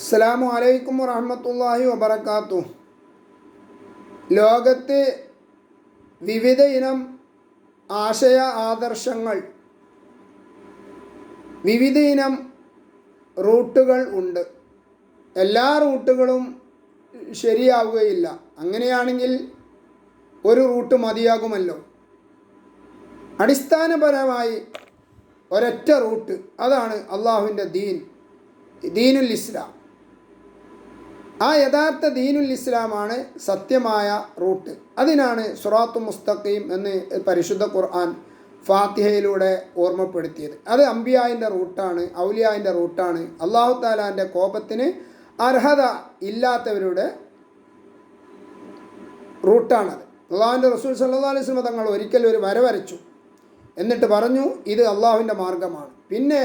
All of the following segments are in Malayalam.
അസ്സലാമു അലൈക്കും വറഹമത്തല്ലാഹി വബർക്കാത്തു ലോകത്ത് വിവിധ ഇനം ആശയ ആദർശങ്ങൾ വിവിധ ഇനം റൂട്ടുകൾ ഉണ്ട്. എല്ലാ റൂട്ടുകളും ശരിയാവുകയില്ല. അങ്ങനെയാണെങ്കിൽ ഒരു റൂട്ട് മതിയാകുമല്ലോ. അടിസ്ഥാനപരമായി ഒരൊറ്റ റൂട്ട് അതാണ് അള്ളാഹുവിന്റെ ദീൻ ദീനുൽ ഇസ്ലാം. ആ യഥാർത്ഥ ദീനുൽ ഇസ്ലാമാണ് സത്യമായ റൂട്ട്. അതിനാണ് സുറാത്തു മുസ്തഖീം എന്ന് പരിശുദ്ധ ഖുർആൻ ഫാത്തിഹയിലൂടെ ഓർമ്മപ്പെടുത്തിയത്. അത് അമ്പിയായിന്റെ റൂട്ടാണ് ഔലിയായിന്റെ റൂട്ടാണ്. അള്ളാഹു താലാന്റെ കോപത്തിന് അർഹത ഇല്ലാത്തവരുടെ റൂട്ടാണത്. അള്ളാഹുവിന്റെ റസൂൽ സല്ലാ അലൈഹി സ്വലം തങ്ങൾ ഒരിക്കൽ ഒരു വരവരച്ചു എന്നിട്ട് പറഞ്ഞു ഇത് അള്ളാഹുവിന്റെ മാർഗമാണ്. പിന്നെ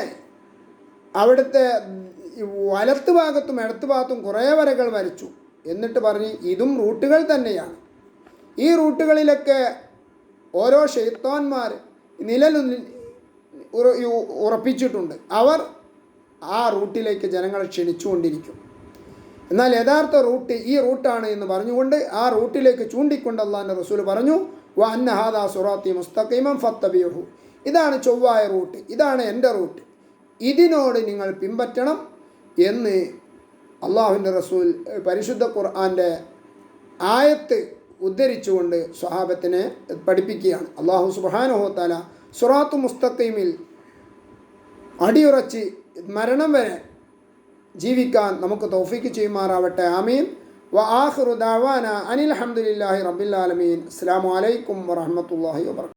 അവിടുത്തെ വലത്ത് ഭാഗത്തും ഇടത്ത് ഭാഗത്തും കുറേ വരകൾ വരച്ചു. എന്നിട്ട് പറഞ്ഞ് ഇതും റൂട്ടുകൾ തന്നെയാണ്. ഈ റൂട്ടുകളിലൊക്കെ ഓരോ ഷെയ്ത്താന്മാർ നിലനിൽ ഉറപ്പിച്ചിട്ടുണ്ട്. അവർ ആ റൂട്ടിലേക്ക് ജനങ്ങളെ ക്ഷണിച്ചുകൊണ്ടിരിക്കും. എന്നാൽ യഥാർത്ഥ റൂട്ട് ഈ റൂട്ടാണ് എന്ന് പറഞ്ഞുകൊണ്ട് ആ റൂട്ടിലേക്ക് ചൂണ്ടിക്കൊണ്ട് അള്ളാഹിന്റെ റസൂൽ പറഞ്ഞു വ അന്നഹാദ സുറാത്തി മുസ്തഖീമം ഫത്തബിയഹു ഇതാണ് ചൊവ്വായ റൂട്ട്. ഇതാണ് എന്റെ റൂട്ട്. ഇതിനോട് നിങ്ങൾ പിൻപറ്റണം. എന്ന് അള്ളാഹുവിന്റെ റസൂൽ പരിശുദ്ധ ഖുർആന്റെ ആയത്ത് ഉദ്ധരിച്ചുകൊണ്ട് സ്വഹാബത്തിനെ പഠിപ്പിക്കുകയാണ്. അള്ളാഹു സുബാനുഹോത്താല സുറാത്തു മുസ്തഖീമിൽ അടിയുറച്ച് മരണം വരെ ജീവിക്കാൻ നമുക്ക് തൗഫീക്ക് ചെയ്യുമാറാവട്ടെ. ആമീൻ. വ ആഹ്റുദാവാന അനിൽ അഹമ്മദില്ലാഹി ആലമീൻ. അസ്സാം വലൈക്കും വാഹമത്തല്ലാഹി വാബർക്കാത്തു